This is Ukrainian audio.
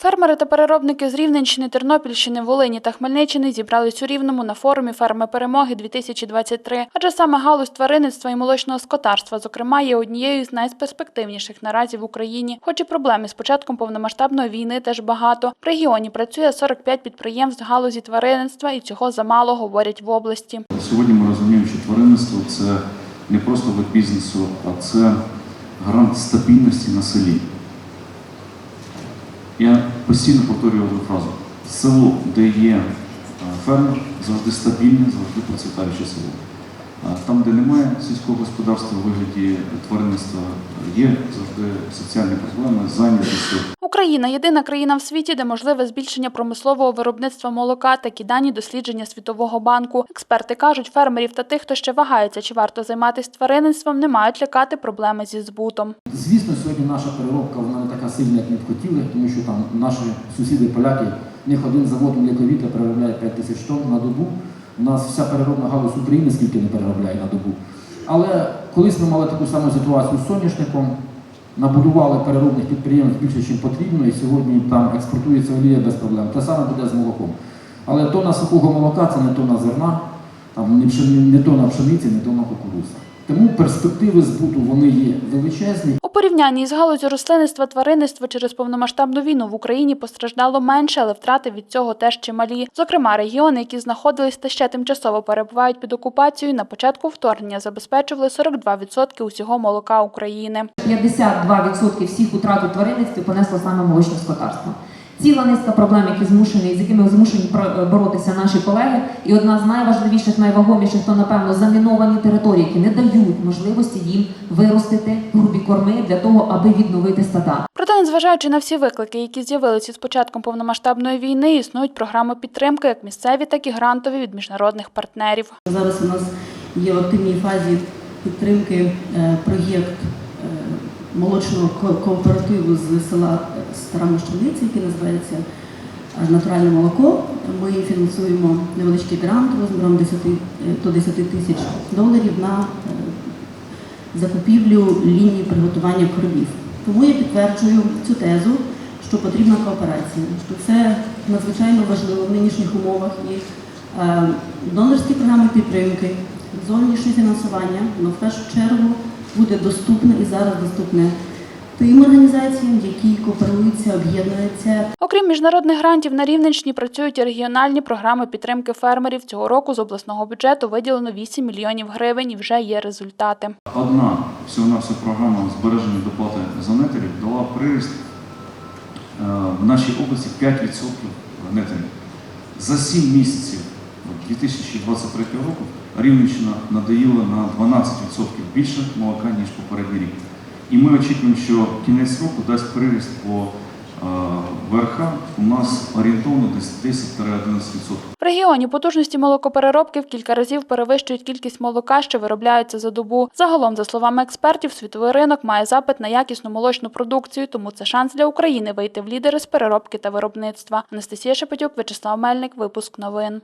Фермери та переробники з Рівненщини, Тернопільщини, Волині та Хмельниччини зібрались у Рівному на форумі «Ферми перемоги 2023 Адже саме галузь тваринництва і молочного скотарства, зокрема, є однією з найперспективніших наразі в Україні. Хоч і проблеми з початком повномасштабної війни теж багато. В регіоні працює 45 підприємств галузі тваринництва, і цього замало говорять в області. Сьогодні ми розуміємо, що тваринництво це не просто вид бізнесу, а це гарант стабільності на селі. Я постійно повторюю одну фразу: село, де є е, фермер, завжди стабільне, завжди процвітаюче село. Там, де немає сільського господарства у вигляді тваринництва, є завжди соціальні проблеми, зайнятості. Україна єдина країна в світі, де можливе збільшення промислового виробництва молока, такі дані дослідження Світового банку. Експерти кажуть, фермерів та тих, хто ще вагається, чи варто займатися тваринництвом, не мають лякати проблеми зі збутом. Звісно, сьогодні наша переробка вона не така сильна, як ми б хотіли, тому що там наші сусіди поляки, в них один завод млековіта переробляє 5 тисяч тонн на добу. У нас вся переробна галузь України скільки не переробляє на добу. Але колись ми мали таку саму ситуацію з соняшником, набудували переробних підприємств більше, ніж потрібно, і сьогодні там експортується олія без проблем. Те саме буде з молоком. Але тонна сухого молока це не тонна зерна, там не, тонна пшениці, не тонна кукурудза. Тому перспективи збуту вони є величезні. У порівнянні з галузю рослинництва тваринництва через повномасштабну війну в Україні постраждало менше, але втрати від цього теж чималі. Зокрема, регіони, які знаходились та ще тимчасово перебувають під окупацією, на початку вторгнення забезпечували 42% усього молока України. 52% всіх утрат у тваринництві понесло саме молочне скотарство. Ціла низка проблем, які змушені, з якими змушені про- боротися наші колеги. І одна з найважливіших, найвагоміших, то напевно заміновані території, які не дають можливості їм виростити грубі корми для того, аби відновити стада. Проте, незважаючи на всі виклики, які з'явилися з початком повномасштабної війни, існують програми підтримки, як місцеві, так і грантові від міжнародних партнерів. Зараз у нас є в активній фазі підтримки е, проєкт е, молочного кооперативу з села Стара Мощаниця, який називається е, Натуральне молоко. Ми фінансуємо невеличкий грант розміром 10, е, до 10 тисяч доларів на е, закупівлю лінії приготування кормів. Тому я підтверджую цю тезу, що потрібна кооперація, що це надзвичайно важливо в нинішніх умовах і донорські програми підтримки, зовнішнє фінансування, воно в першу чергу буде доступне і зараз доступне тим організаціям, які кооперуються, об'єднуються Окрім міжнародних грантів, на Рівненщині працюють і регіональні програми підтримки фермерів. Цього року з обласного бюджету виділено 8 мільйонів гривень і вже є результати. Одна всього-навсього програма збереження доплати за нетерів дала приріст е, в нашій області 5% нетерів. За 7 місяців 2023 року Рівненщина надоїла на 12% більше молока, ніж попередній рік. І ми очікуємо, що кінець року дасть приріст по е, ВРХ у нас орієнтовно десь 10-11%. В регіоні потужності молокопереробки в кілька разів перевищують кількість молока, що виробляється за добу. Загалом, за словами експертів, світовий ринок має запит на якісну молочну продукцію, тому це шанс для України вийти в лідери з переробки та виробництва. Анастасія Шепетюк, Вячеслав Мельник, випуск новин.